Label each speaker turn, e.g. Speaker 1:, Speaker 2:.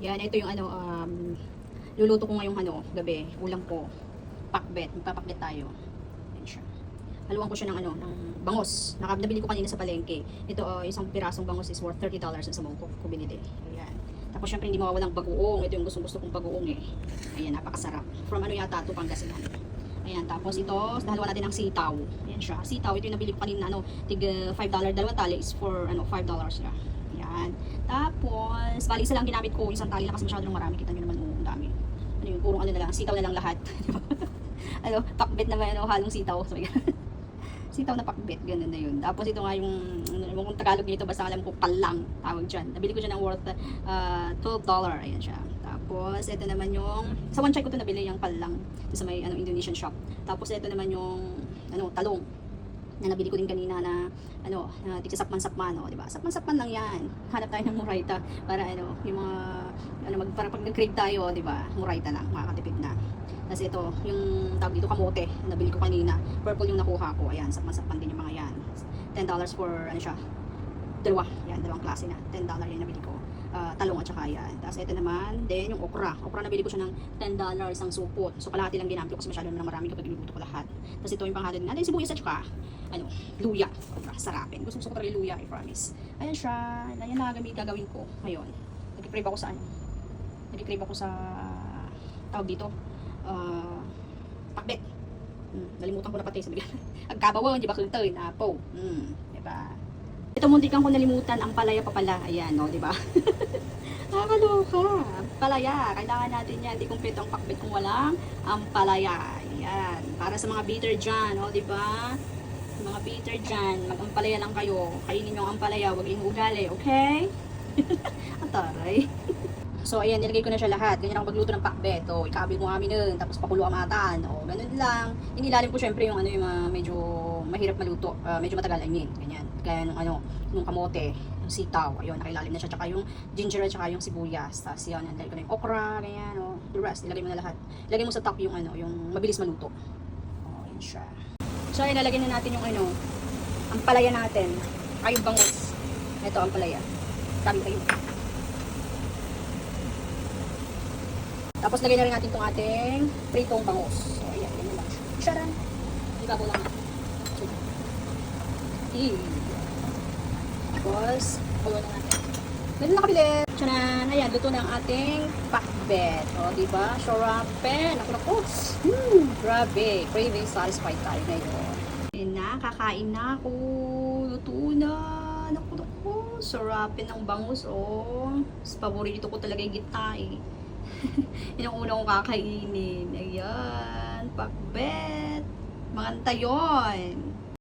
Speaker 1: Yan, ito yung ano, um, luluto ko ngayong ano, gabi. Ulam ko. Pakbet. Magpapakbet tayo. Yan siya. Haluan ko siya ng ano, ng bangos. Naka, nabili ko kanina sa palengke. Ito, uh, isang pirasong bangos is worth $30 sa mong ko, binili. Ayan. Tapos syempre hindi mawawalang bagoong. Ito yung gusto gusto kong bagoong eh. Ayan, napakasarap. From ano yata ito, Pangasinan. Ayan, tapos ito, dalawa natin ng sitaw. Ayan siya. Sitaw, ito yung nabili ko kanina, ano, tig uh, $5, dalawang tali is for, ano, $5 na. Ayan. Tapos, bali isa lang ginamit ko, isang tali na kasi masyado nang marami. Kita nyo naman, oh, dami. Ano yung purong ano na lang, sitaw na lang lahat. ano, pakbet naman, ano, halong sitaw. So, sitaw na pakbet, ganun na yun. Tapos ito nga yung, ano, yung Tagalog nito, basta alam ko, palang, tawag dyan. Nabili ko dyan ng worth uh, $12. Ayan siya. Tapos, ito naman yung, sa one check ko ito nabili yung palang sa may ano, Indonesian shop. Tapos, ito naman yung, ano, talong na nabili ko din kanina na ano, na tigsa sapman-sapman, oh, di ba? Sapman-sapman lang 'yan. Hanap tayo ng murayta para ano, yung mga ano mag para pag nag-crave tayo, di ba? Murayta lang, makakatipid na. Kasi ito, yung tawag dito kamote, na nabili ko kanina. Purple yung nakuha ko. Ayan, sapman-sapman din yung mga yan. $10 for ano siya? Dalawa. Yan, dalawang klase na. $10 yung nabili ko. Ah, talong at saka yan. Tapos ito naman, then yung okra. Okra nabili ko siya ng $10 isang supot. So kalahati lang ginamit ko kasi masyado naman marami kapag niluto ko lahat. Tapos ito yung panghatid na. Then sibuyas at saka ano, luya. Okra, sarapin. Gusto, gusto ko talaga luya, I promise. Ayan siya. Ayan na gamit gagawin ko ngayon. Nag-crave ako sa ano. Nag-crave ako sa tawag dito. Ah, pakbet. Hmm, nalimutan ko na pati sabi ko. Agkabawaw, di ba kultaw, apo. Hmm, di ba? Ito muntikan ko nalimutan, ang palaya pa pala. Ayan, no, di ba? Nakakaloka. Palaya, kailangan natin yan. Hindi kumpleto ang pakbet kung walang ang palaya. Ayan. Para sa mga bitter dyan, no, di ba? Mga bitter dyan, mag-ampalaya lang kayo. Kainin yung ampalaya, huwag yung ugali, okay? ang taray. So, ayan, nilagay ko na siya lahat. Ganyan ako magluto ng pakbet. O, ikabil mo kami nun, tapos pakulo amatan. O, ganun lang. Inilalim ko syempre yung ano yung mga medyo mahirap maluto. ah, medyo matagal, I mean. Ganyan. Kaya nung ano, nung kamote, yung sitaw, ayun, nakailalim na siya. Tsaka yung ginger at tsaka yung sibuyas. Tapos yun, nilagay ko na yung okra, ganyan, o. The rest, nilagay mo na lahat. Ilagay mo sa top yung ano, yung mabilis maluto. O, yun siya. So, ilalagay na natin yung ano, ang palaya natin. Ay, yung bangus. Ito, ang palaya. Sabi kayo. Tapos lagay na rin natin itong ating pritong bangus. So, ayan, yan lang. Isara. Ibabaw lang. Eh. Tapos, bawa na natin. Ganun na. Tchanan! Ayan, luto na ang ating pakbet. O, diba? Shorapen. Ako na po. Hmm, grabe. Craving satisfied tayo ngayon. Ayan na, kakain na ako. Luto na. Naku, naku. Sarapin ng bangus, oh. Paborito ko talaga yung gitna, eh. Yun ang una kong kakainin. Ayan. Pakbet. Mga tayon.